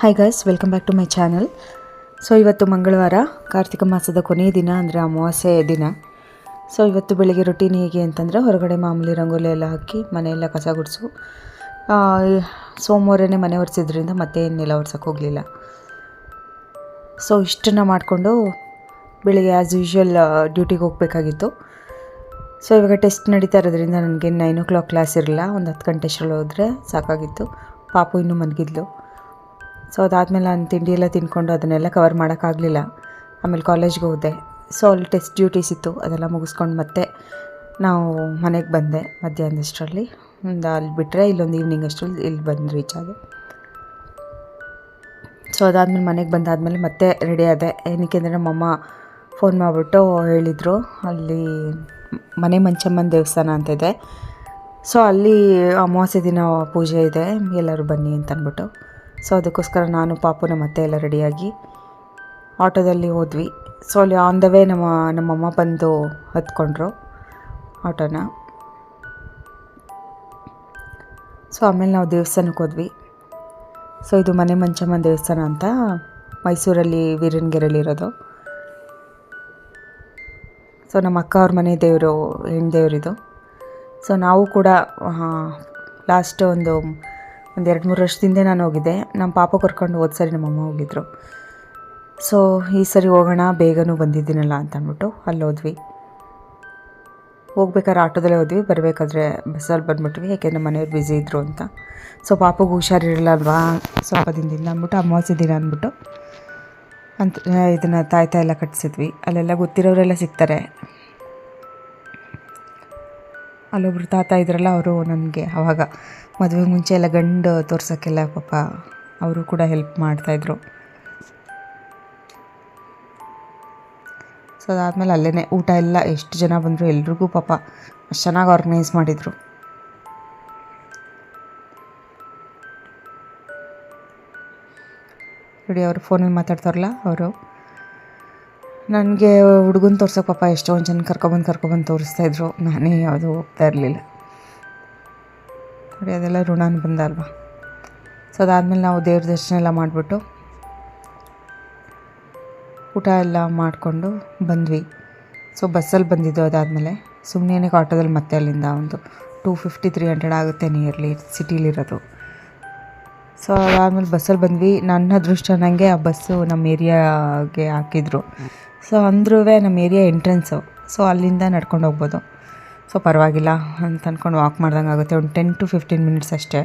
Hi guys welcome back to my channel so ಇವತ್ತು ಮಂಗಳವಾರ, ಕಾರ್ತಿಕ ಮಾಸದ ಕೊನೆಯ ದಿನ ಅಂದರೆ ಅಮಾವಾಸ್ಯೆ ದಿನ. ಸೊ ಇವತ್ತು ಬೆಳಿಗ್ಗೆ ರೊಟೀನ್ ಹೇಗೆ ಅಂತಂದರೆ ಹೊರಗಡೆ ಮಾಮೂಲಿ ರಂಗೋಲಿ ಎಲ್ಲ ಹಾಕಿ ಮನೆಯೆಲ್ಲ ಕಸ ಗುಡಿಸು. ಸೋಮವಾರನೇ ಮನೆ ಒರೆಸಿದ್ರಿಂದ ಮತ್ತೆ ಏನೆಲ್ಲ ಒರ್ಸೋಕ್ಕೆ ಹೋಗಲಿಲ್ಲ. ಸೊ ಇಷ್ಟನ್ನು ಮಾಡಿಕೊಂಡು ಬೆಳಿಗ್ಗೆ ಆ್ಯಸ್ ಯೂಶ್ವಲ್ ಡ್ಯೂಟಿಗೆ ಹೋಗಬೇಕಾಗಿತ್ತು. ಸೊ ಇವಾಗ ಟೆಸ್ಟ್ ನಡೀತಾ ಇರೋದ್ರಿಂದ ನನಗೆ ನೈನ್ ಓ ಕ್ಲಾಕ್ ಕ್ಲಾಸ್ ಇರಲಿಲ್ಲ ಒಂದು ಹತ್ತು ಗಂಟೆ ಅಷ್ಟರಲ್ಲಿ ಹೋದರೆ ಸಾಕಾಗಿತ್ತು. ಪಾಪು ಇನ್ನೂ ಮಲಗಿದ್ಲು. ಸೊ ಅದಾದಮೇಲೆ ನಾನು ತಿಂಡಿ ಎಲ್ಲ ತಿನ್ಕೊಂಡು ಅದನ್ನೆಲ್ಲ ಕವರ್ ಮಾಡೋಕ್ಕಾಗಲಿಲ್ಲ. ಆಮೇಲೆ ಕಾಲೇಜ್ಗೆ ಹೋದೆ. ಸೊ ಅಲ್ಲಿ ಟೆಸ್ಟ್ ಡ್ಯೂಟೀಸ್ ಇತ್ತು. ಅದೆಲ್ಲ ಮುಗಿಸ್ಕೊಂಡು ಮತ್ತೆ ನಾವು ಮನೆಗೆ ಬಂದೆ ಮಧ್ಯಾಹ್ನದಷ್ಟರಲ್ಲಿ. ಒಂದು ಅಲ್ಲಿ ಬಿಟ್ಟರೆ ಇಲ್ಲೊಂದು ಈವ್ನಿಂಗ್ ಅಷ್ಟರಲ್ಲಿ ಇಲ್ಲಿ ಬಂದು ರೀಚ್ ಆದೆ. ಸೊ ಅದಾದಮೇಲೆ ಮನೆಗೆ ಬಂದಾದಮೇಲೆ ಮತ್ತೆ ರೆಡಿ ಆದೆ. ಏನಕ್ಕೆ ಅಂದರೆ ನಮ್ಮಮ್ಮ ಫೋನ್ ಮಾಡಿಬಿಟ್ಟು ಹೇಳಿದರು, ಅಲ್ಲಿ ಮನೆ ಮಂಚಮ್ಮನ ದೇವಸ್ಥಾನ ಅಂತ ಇದೆ. ಸೊ ಅಲ್ಲಿ ಅಮಾವಾಸ್ಯೆ ದಿನ ಪೂಜೆ ಇದೆ. ಎಲ್ಲರೂ ಬನ್ನಿ ಅಂತ ಅಂದ್ಬಿಟ್ಟು ಸೊ ಅದಕ್ಕೋಸ್ಕರ ನಾನು ಪಾಪು ನಮ್ಮ ಅತ್ತೆ ಎಲ್ಲ ರೆಡಿಯಾಗಿ ಆಟೋದಲ್ಲಿ ಹೋದ್ವಿ. ಸೊ ಅಲ್ಲಿ ಆನ್ ದ ವೇ ನಮ್ಮ, ನಮ್ಮಮ್ಮ ಬಂದು ಹತ್ಕೊಂಡ್ರು ಆಟೋನ. ಸೊ ಆಮೇಲೆ ನಾವು ದೇವಸ್ಥಾನಕ್ಕೆ ಹೋದ್ವಿ. ಸೊ ಇದು ಮನೆ ಮಂಚಮ್ಮನ ದೇವಸ್ಥಾನ ಅಂತ ಮೈಸೂರಲ್ಲಿ ಇರೋದು ಸೊ ನಮ್ಮ ಅಕ್ಕ ಅವ್ರ ಮನೆ ದೇವರು, ಹೆಣ್ಣು ದೇವರಿದು. ಸೊ ನಾವು ಕೂಡ ಲಾಸ್ಟ್ ಒಂದು ಒಂದು ಎರಡು ಮೂರು ವರ್ಷದಿಂದ ನಾನು ಹೋಗಿದ್ದೆ. ನಮ್ಮ ಪಾಪ ಕರ್ಕೊಂಡು ಹೋದ ಸರಿ ನಮ್ಮಮ್ಮ ಹೋಗಿದ್ರು. ಸೊ ಈ ಸರಿ ಹೋಗೋಣ, ಬೇಗನೂ ಬಂದಿದ್ದೀನಲ್ಲ ಅಂತ ಅಂದ್ಬಿಟ್ಟು ಅಲ್ಲಿ ಹೋದ್ವಿ. ಹೋಗ್ಬೇಕಾದ್ರೆ ಆಟೋದಲ್ಲೇ ಹೋದ್ವಿ, ಬರಬೇಕಾದ್ರೆ ಬಸ್ಸಲ್ಲಿ ಬಂದ್ಬಿಟ್ವಿ ಯಾಕೆಂದರೆ ಮನೆಯವ್ರು ಬ್ಯುಸಿ ಇದ್ದರು ಅಂತ. ಸೊ ಪಾಪಗೆ ಹುಷಾರಿರಲಿಲ್ಲ ಅಲ್ವಾ? ಸ್ವಲ್ಪ ದಿನದಿಂದ ಅಂದ್ಬಿಟ್ಟು ಅಮಾವಾಸ್ಯ ದಿನ ಅಂದ್ಬಿಟ್ಟು, ಅಂತ ಇದನ್ನು ತಾಯ್ತ ಎಲ್ಲ ಕಟ್ಸಿದ್ವಿ. ಅಲ್ಲೆಲ್ಲ ಗೊತ್ತಿರೋರೆಲ್ಲ ಸಿಗ್ತಾರೆ. ಅಲ್ಲೊಬ್ರು ತಾತ ಇದ್ರಲ್ಲ ಅವರು ನನಗೆ ಅವಾಗ ಮದುವೆ ಮುಂಚೆ ಎಲ್ಲ ಗಂಡು ತೋರ್ಸೋಕ್ಕೆಲ್ಲ ಪಾಪ ಅವರು ಕೂಡ ಹೆಲ್ಪ್ ಮಾಡ್ತಾಯಿದ್ರು. ಸೊ ಅದಾದಮೇಲೆ ಅಲ್ಲೇ ಊಟ ಎಲ್ಲ ಎಷ್ಟು ಜನ ಬಂದರು ಎಲ್ರಿಗೂ ಪಾಪ ಚೆನ್ನಾಗಿ ಆರ್ಗನೈಸ್ ಮಾಡಿದರು. ನೋಡಿ, ಅವರು ಫೋನಲ್ಲಿ ಮಾತಾಡ್ತಾರಲ್ಲ ಅವರು. ನನಗೆ ಹುಡುಗನ ತೋರ್ಸೋಕೆ ಪಾಪ ಎಷ್ಟೊಂದು ಜನ ಕರ್ಕೊಬಂದು ಕರ್ಕೊಬಂದು ತೋರಿಸ್ತಾಯಿದ್ರು ನಾನೇ ಯಾವುದೂ ಹೋಗ್ತಾ ಇರಲಿಲ್ಲ. ನೋಡಿ ಅದೆಲ್ಲ ಋಣಾನು ಬಂದಲ್ವಾ? ಸೊ ಅದಾದಮೇಲೆ ನಾವು ದೇವ್ರ ದರ್ಶನ ಎಲ್ಲ ಮಾಡಿಬಿಟ್ಟು ಊಟ ಎಲ್ಲ ಮಾಡಿಕೊಂಡು ಬಂದ್ವಿ. ಸೊ ಬಸ್ಸಲ್ಲಿ ಬಂದಿದ್ದು ಅದಾದಮೇಲೆ. ಸುಮ್ಮನೆ ಆಟೋದಲ್ಲಿ ಮತ್ತೆ ಅಲ್ಲಿಂದ ಒಂದು ಟೂ ಫಿಫ್ಟಿ, ತ್ರೀ ಹಂಡ್ರೆಡ್ ಆಗುತ್ತೆ ನಿಯರ್ಲಿ ಸಿಟಿಲಿರೋದು. ಸೊ ಅದಾದಮೇಲೆ ಬಸ್ಸಲ್ಲಿ ಬಂದ್ವಿ. ನನ್ನ ಅದೃಷ್ಟ ನನಗೆ ಆ ಬಸ್ಸು ನಮ್ಮ ಏರಿಯಾಗೆ ಹಾಕಿದ್ರು. ಸೊ ಅಂದ್ರೂ ನಮ್ಮ ಏರಿಯಾ ಎಂಟ್ರೆನ್ಸು ಸೊ ಅಲ್ಲಿಂದ ನಡ್ಕೊಂಡು ಹೋಗ್ಬೋದು. ಸೊ ಪರವಾಗಿಲ್ಲ ಅಂತ ಅಂದ್ಕೊಂಡು ವಾಕ್ ಮಾಡ್ದಂಗೆ ಆಗುತ್ತೆ. ಒಂದು ಟೆನ್ ಟು ಫಿಫ್ಟೀನ್ ಮಿನಿಟ್ಸ್ ಅಷ್ಟೇ.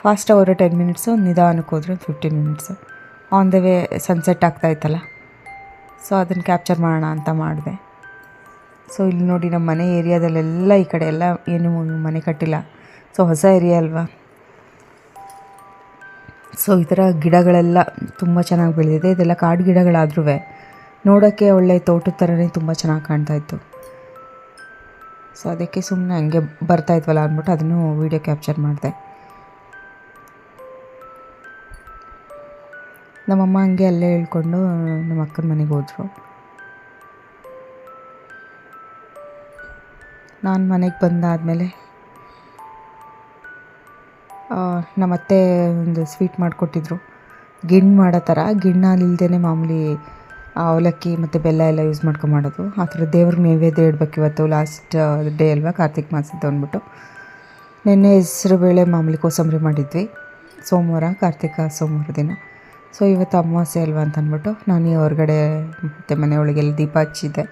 ಫಾಸ್ಟ್ ಅವರು ಟೆನ್ ಮಿನಿಟ್ಸು ನಿಧಾನಕ್ಕೆ ಹೋದ್ರೆ fifteen minutes on the way sunset ಆಗ್ತಾಯಿತ್ತಲ್ಲ so ಅದನ್ನು ಕ್ಯಾಪ್ಚರ್ ಮಾಡೋಣ ಅಂತ ಮಾಡಿದೆ. ಸೊ ಇಲ್ಲಿ ನೋಡಿ ನಮ್ಮ ಮನೆ ಏರಿಯಾದಲ್ಲೆಲ್ಲ ಈ ಕಡೆ ಎಲ್ಲ ಏನು ಮನೆ ಕಟ್ಟಿಲ್ಲ. ಸೊ ಹೊಸ ಏರಿಯಾ ಅಲ್ವಾ? ಸೊ ಈ ಥರ ಗಿಡಗಳೆಲ್ಲ ತುಂಬ ಚೆನ್ನಾಗಿ ಬೆಳೆದಿದೆ. ಇದೆಲ್ಲ ಕಾಡು ಗಿಡಗಳಾದ್ರೂ ನೋಡೋಕ್ಕೆ ಒಳ್ಳೆ ತೋಟದ ಥರನೇ ತುಂಬ ಚೆನ್ನಾಗಿ ಕಾಣ್ತಾ ಇತ್ತು. ಸೊ ಅದಕ್ಕೆ ಸುಮ್ಮನೆ ಹಂಗೆ ಬರ್ತಾ ಬರ್ತಾಯಿದ್ವಲ್ಲ ಅಂದ್ಬಿಟ್ಟು ಅದನ್ನು ವೀಡಿಯೋ ಕ್ಯಾಪ್ಚರ್ ಮಾಡಿದೆ. ನಮ್ಮಮ್ಮ ಹಂಗೆ ಅಲ್ಲೇ ಹೇಳ್ಕೊಂಡು ನಮ್ಮ ಅಕ್ಕನ ಮನೆಗೆ ಹೋದರು. ನಾನು ಮನೆಗೆ ಬಂದಾದಮೇಲೆ ನಮ್ಮತ್ತೆ ಒಂದು ಸ್ವೀಟ್ ಮಾಡಿಕೊಟ್ಟಿದ್ರು. ಗಿಣ್ಣು ಮಾಡೋ ಥರ ಗಿಣ್ಣಲ್ಲಿಲ್ದೇ ಮಾಮೂಲಿ ಅವಲಕ್ಕಿ ಮತ್ತು ಬೆಲ್ಲ ಎಲ್ಲ ಯೂಸ್ ಮಾಡ್ಕೊಂಡು ಮಾಡೋದು ಆ ಥರ ದೇವ್ರ ನೈವೇದ್ಯ ಇಡ್ಬೇಕು ಇವತ್ತು. ಲಾಸ್ಟ್ ಡೇ ಅಲ್ವಾ? ಕಾರ್ತಿಕ್ ಮಾಸದ್ದು ಅಂದ್ಬಿಟ್ಟು. ನಿನ್ನೆ ಹೆಸರು ಬೇಳೆ ಮಾಮೂಲಿ ಕೋಸಂಬರಿ ಮಾಡಿದ್ವಿ. ಸೋಮವಾರ, ಕಾರ್ತಿಕ ಸೋಮವಾರ ದಿನ. ಸೊ ಇವತ್ತು ಅಮಾವಾಸ್ಯೆ ಅಲ್ವಾ ಅಂತ ಅಂದ್ಬಿಟ್ಟು ನಾನು ಈ ಹೊರಗಡೆ ಮತ್ತು ಮನೆಯೊಳಗೆಲ್ಲ ದೀಪ ಹಚ್ಚಿದ್ದೆ.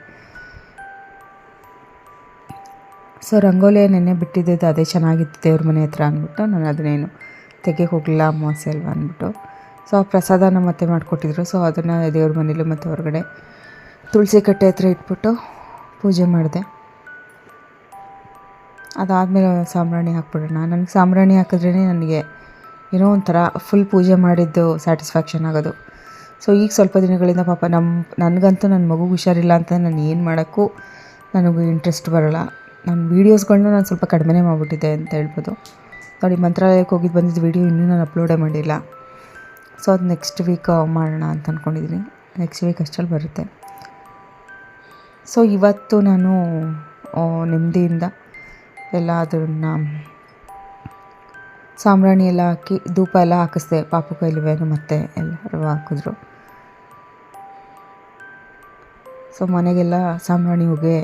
ಸೊ ರಂಗೋಲಿ ನೆನ್ನೆ ಬಿಟ್ಟಿದ್ದು, ಅದೇ ಚೆನ್ನಾಗಿತ್ತು ದೇವ್ರ ಮನೆ ಹತ್ರ ಅಂದ್ಬಿಟ್ಟು ನಾನು ಅದನ್ನೇನು ತೆಗೆ ಹೋಗಲಿಲ್ಲ ಅಮಾವಾಸ್ಯೆ ಅಲ್ವಾ ಅಂದ್ಬಿಟ್ಟು. ಸೊ, ಆ ಪ್ರಸಾದನ ಮತ್ತೆ ಮಾಡಿಕೊಟ್ಟಿದ್ರು. ಸೊ, ಅದನ್ನು ದೇವ್ರ ಮನೇಲಿ ಮತ್ತು ಹೊರಗಡೆ ತುಳಸಿ ಕಟ್ಟೆ ಹತ್ರ ಇಟ್ಬಿಟ್ಟು ಪೂಜೆ ಮಾಡಿದೆ. ಅದಾದಮೇಲೆ ಸಾಂಬ್ರಾಣಿ ಹಾಕ್ಬಿಡೋಣ. ನನಗೆ ಸಾಂಬ್ರಾಣಿ ಹಾಕಿದ್ರೇ ನನಗೆ ಏನೋ ಒಂಥರ ಫುಲ್ ಪೂಜೆ ಮಾಡಿದ್ದು ಸ್ಯಾಟಿಸ್ಫ್ಯಾಕ್ಷನ್ ಆಗೋದು. ಸೊ, ಈಗ ಸ್ವಲ್ಪ ದಿನಗಳಿಂದ ಪಾಪ ನಮ್ಮ ನನಗಂತೂ ನನ್ನ ಮಗು ಹುಷಾರಿಲ್ಲ ಅಂತ ನಾನು ಏನು ಮಾಡೋಕ್ಕೂ ನನಗೂ ಇಂಟ್ರೆಸ್ಟ್ ಬರೋಲ್ಲ. ನನ್ನ ವೀಡಿಯೋಸ್ಗಳನ್ನೂ ನಾನು ಸ್ವಲ್ಪ ಕಡಿಮೆನೇ ಮಾಡಿಬಿಟ್ಟಿದ್ದೆ ಅಂತ ಹೇಳ್ಬೋದು. ನೋಡಿ, ಮಂತ್ರಾಲಯಕ್ಕೆ ಹೋಗಿದ್ದು ಬಂದಿದ್ದ ವೀಡಿಯೋ ಇನ್ನೂ ನಾನು ಅಪ್ಲೋಡೇ ಮಾಡಿಲ್ಲ ಸೊ ಅದು ನೆಕ್ಸ್ಟ್ ವೀಕ್ ಮಾಡೋಣ ಅಂತ ಅಂದ್ಕೊಂಡಿದ್ದೀನಿ ನೆಕ್ಸ್ಟ್ ವೀಕ್ ಅಷ್ಟರಲ್ಲಿ ಬರುತ್ತೆ. ಸೊ ಇವತ್ತು ನಾನು ನೆಮ್ಮದಿಯಿಂದ ಎಲ್ಲ ಅದನ್ನು ಸಾಂಬ್ರಾಣಿ ಎಲ್ಲ ಹಾಕಿ, ಧೂಪ ಎಲ್ಲ ಹಾಕಿಸ್ದೆ. ಪಾಪು ಕೈಲಿವೇನು ಮತ್ತೆ ಎಲ್ಲರೂ ಹಾಕಿದ್ರು. ಸೊ ಮನೆಗೆಲ್ಲ ಸಾಂಬ್ರಾಣಿ ಹೊಗೆ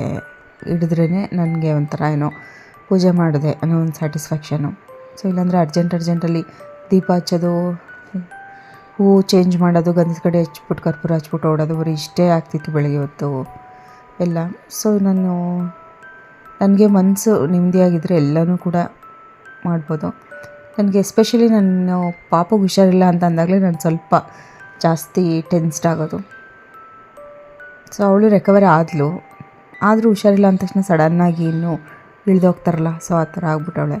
ಹಿಡಿದ್ರೇ ನನಗೆ ಒಂಥರ ಏನೋ ಪೂಜೆ ಮಾಡಿದೆ ಅನ್ನೋ ಒಂದು ಸ್ಯಾಟಿಸ್ಫ್ಯಾಕ್ಷನು ಸೊ ಇಲ್ಲಾಂದರೆ ಅರ್ಜೆಂಟ್ ಅರ್ಜೆಂಟಲ್ಲಿ ದೀಪ ಹಚ್ಚೋದು ಹೂವು ಚೇಂಜ್ ಮಾಡೋದು, ಗಂಧದ ಕಡೆ ಹಚ್ಬಿಟ್ಟು, ಕರ್ಪೂರ ಹಚ್ಬಿಟ್ಟು ಓಡೋದು, ಬರೀ ಇಷ್ಟೇ ಆಗ್ತಿತ್ತು ಬೆಳಗ್ಗೆ ಹೊತ್ತು. ಎಲ್ಲ. ಸೊ ನಾನು, ನನಗೆ ಮನಸ್ಸು ನೆಮ್ಮದಿಯಾಗಿದ್ದರೆ ಎಲ್ಲನೂ ಕೂಡ ಮಾಡ್ಬೋದು. ನನಗೆ ಎಸ್ಪೆಷಲಿ ನಾನು ಪಾಪಗೆ ಹುಷಾರಿಲ್ಲ ಅಂತ ಅಂದಾಗಲೇ ನಾನು ಸ್ವಲ್ಪ ಜಾಸ್ತಿ ಟೆನ್ಸ್ಡ್ ಆಗೋದು. ಸೊ ಅವಳು ರೆಕವರಿ ಆದಳು ಆದರೂ ಹುಷಾರಿಲ್ಲ ಅಂದ ತಕ್ಷಣ ಸಡನ್ನಾಗಿ ಇನ್ನೂ ಇಳಿದೋಗ್ತಾರಲ್ಲ ಸೊ ಆ ಥರ ಆಗ್ಬಿಟ್ಟವಳೆ.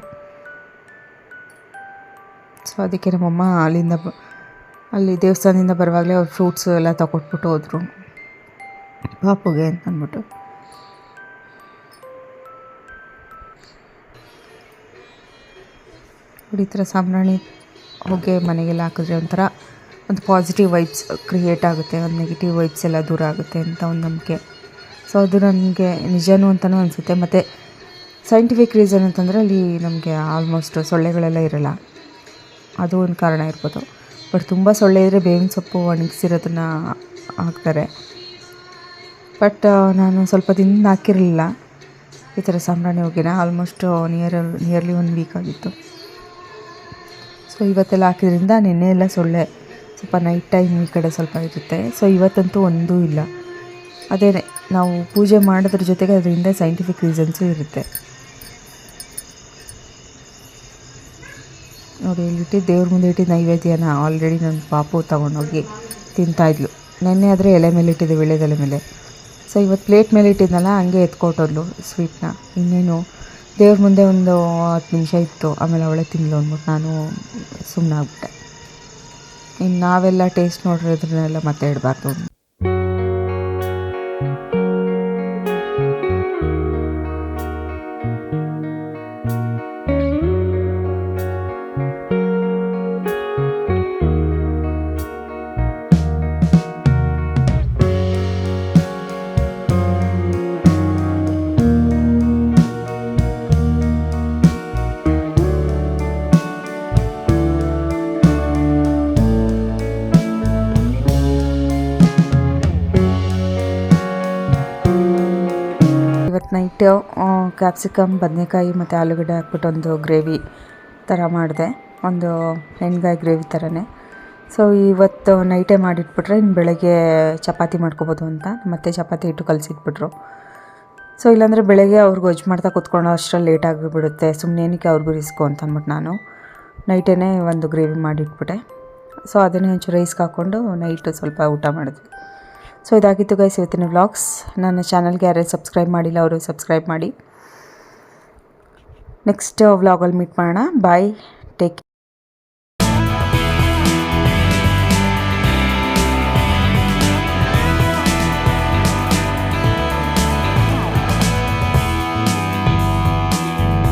ಸೊ ಅದಕ್ಕೆ ನಮ್ಮಮ್ಮ ಅಲ್ಲಿಂದ ಅಲ್ಲಿ ದೇವಸ್ಥಾನದಿಂದ ಬರುವಾಗಲೇ ಅವ್ರು ಫ್ರೂಟ್ಸು ಎಲ್ಲ ತಗೊಟ್ಬಿಟ್ಟು ಹೋದರು. ಪಾಪುಗೆ ಅಂತ ಅಂದ್ಬಿಟ್ಟು. ನೋಡಿ, ಈ ಥರ ಸಾಂಬ್ರಾಣಿ ಹೊಗೆ ಮನೆಗೆಲ್ಲ ಹಾಕಿದ್ರೆ ಒಂಥರ ಒಂದು ಪಾಸಿಟಿವ್ ವೈಬ್ಸ್ ಕ್ರಿಯೇಟ್ ಆಗುತ್ತೆ, ಒಂದು ನೆಗೆಟಿವ್ ವೈಬ್ಸ್ ಎಲ್ಲ ದೂರ ಆಗುತ್ತೆ ಅಂತ ಒಂದು ನಂಬಿಕೆ. ಸೊ ಅದು ನನಗೆ ನಿಜನೂ ಅಂತಲೂ ಅನಿಸುತ್ತೆ. ಮತ್ತು ಸೈಂಟಿಫಿಕ್ ರೀಸನ್ ಅಂತಂದರೆ ಅಲ್ಲಿ ನಮಗೆ ಆಲ್ಮೋಸ್ಟ್ ಸೊಳ್ಳೆಗಳೆಲ್ಲ ಇರಲ್ಲ. ಅದು ಒಂದು ಕಾರಣ ಇರ್ಬೋದು. ಬಟ್ ತುಂಬ ಸೊಳ್ಳೆ ಇದ್ದರೆ ಬೇವಿನ ಸೊಪ್ಪು ಒಣಗಿಸಿರೋದನ್ನು ಹಾಕ್ತಾರೆ. ಬಟ್ ನಾನು ಸ್ವಲ್ಪ ದಿನದಿಂದ ಹಾಕಿರಲಿಲ್ಲ. ಈ ಥರ ಸಾಂಬ್ರಾಣಿ ಹೊಗೆನ almost near, nearly one week ಆಗಿತ್ತು. ಸೊ, ಇವತ್ತೆಲ್ಲ ಹಾಕಿದ್ರಿಂದ ನಿನ್ನೆ ಎಲ್ಲ ಸೊಳ್ಳೆ ಸ್ವಲ್ಪ ನೈಟ್ ಟೈಮ್ ಈ ಕಡೆ ಸ್ವಲ್ಪ ಇರುತ್ತೆ. ಸೊ, ಇವತ್ತಂತೂ ಒಂದೂ ಇಲ್ಲ. ಅದೇ ನಾವು ಪೂಜೆ ಮಾಡೋದ್ರ ಜೊತೆಗೆ ಅದರಿಂದ ಸೈಂಟಿಫಿಕ್ ರೀಸನ್ಸು ಇರುತ್ತೆ. ನೋಡಿ ಹೇಳಿಬಿಟ್ಟು ದೇವ್ರ ಮುಂದೆ ಇಟ್ಟು ನೈವೇದ್ಯನ ಆಲ್ರೆಡಿ ನನ್ನ ಪಾಪು ತೊಗೊಂಡೋಗಿ ತಿಂತಾಯಿದ್ಲು ನೆನ್ನೆ ಆದರೆ ಎಲೆ ಮೇಲೆ ಇಟ್ಟಿದ್ದೆ ವಿಳೆದೆಲೆ ಮೇಲೆ. ಸೊ ಇವತ್ತು ಪ್ಲೇಟ್ ಮೇಲೆ ಇಟ್ಟಿದ್ನಲ್ಲ, ಹಂಗೆ ಎತ್ಕೊಟ್ಟೋದ್ಲು ಸ್ವೀಟ್ನ ಇನ್ನೇನು, ದೇವ್ರ ಮುಂದೆ ಒಂದು ಹತ್ತು ನಿಮಿಷ ಇತ್ತು, ಆಮೇಲೆ ಅವಳೆ ತಿಂದ್ಲು ಅಂದ್ಬಿಟ್ಟು ನಾನು ಸುಮ್ಮನೆ ಆಗ್ಬಿಟ್ಟೆ ಇನ್ನು ನಾವೆಲ್ಲ ಟೇಸ್ಟ್ ನೋಡಿರೋದ್ರನ್ನೆಲ್ಲ ಮತ್ತೆ ಇಡಬಾರ್ದು. ಇವತ್ತು ನೈಟ್ ಕ್ಯಾಪ್ಸಿಕಮ್ ಬದನೆಕಾಯಿ ಮತ್ತು ಆಲೂಗಡ್ಡೆ ಹಾಕ್ಬಿಟ್ಟು ಒಂದು ಗ್ರೇವಿ ಥರ ಮಾಡಿದೆ. ಒಂದು ಹೆಣ್ಗಾಯಿ ಗ್ರೇವಿ ಥರನೇ. ಸೊ ಇವತ್ತು ನೈಟೇ ಮಾಡಿಟ್ಬಿಟ್ರೆ ಇನ್ನು ಬೆಳಗ್ಗೆ ಚಪಾತಿ ಮಾಡ್ಕೋಬೋದು ಅಂತ. ಮತ್ತೆ ಚಪಾತಿ ಹಿಟ್ಟು ಕಲಸಿಟ್ಬಿಟ್ರು. ಸೊ ಇಲ್ಲಾಂದರೆ ಬೆಳಗ್ಗೆ ಅವ್ರಿಗೆ ಗೊಜ್ಜು ಮಾಡ್ತಾ ಕೂತ್ಕೊಳ್ಳೋ ಅಷ್ಟರಲ್ಲಿ ಲೇಟ್ ಆಗಿಬಿಡುತ್ತೆ. ಸುಮ್ಮನೆ ಏನಕ್ಕೆ ಅವ್ರಿಗೂ ರಿಸ್ಕು ಅಂತ ಅಂದ್ಬಿಟ್ಟು ನಾನು. ನೈಟೇ ಒಂದು ಗ್ರೇವಿ ಮಾಡಿಟ್ಬಿಟ್ಟೆ. ಸೊ ಅದನ್ನೇ ಒಂಚೂರು ರೈಸ್ಗೆ ಹಾಕ್ಕೊಂಡು ನೈಟು ಸ್ವಲ್ಪ ಊಟ ಮಾಡಿದ್ವಿ. ಸೊ, ಇದಾಗಿತ್ತು ಗೈಸ್ ಇವತ್ತಿನ ವ್ಲಾಗ್ಸ್ ನನ್ನ ಚಾನಲ್ಗೆ ಯಾರೇ ಸಬ್ಸ್ಕ್ರೈಬ್ ಮಾಡಿಲ್ಲ ಅವರು ಸಬ್ಸ್ಕ್ರೈಬ್ ಮಾಡಿ. ನೆಕ್ಸ್ಟ್ ವ್ಲಾಗಲ್ಲಿ ಮೀಟ್ ಮಾಡೋಣ. Bye take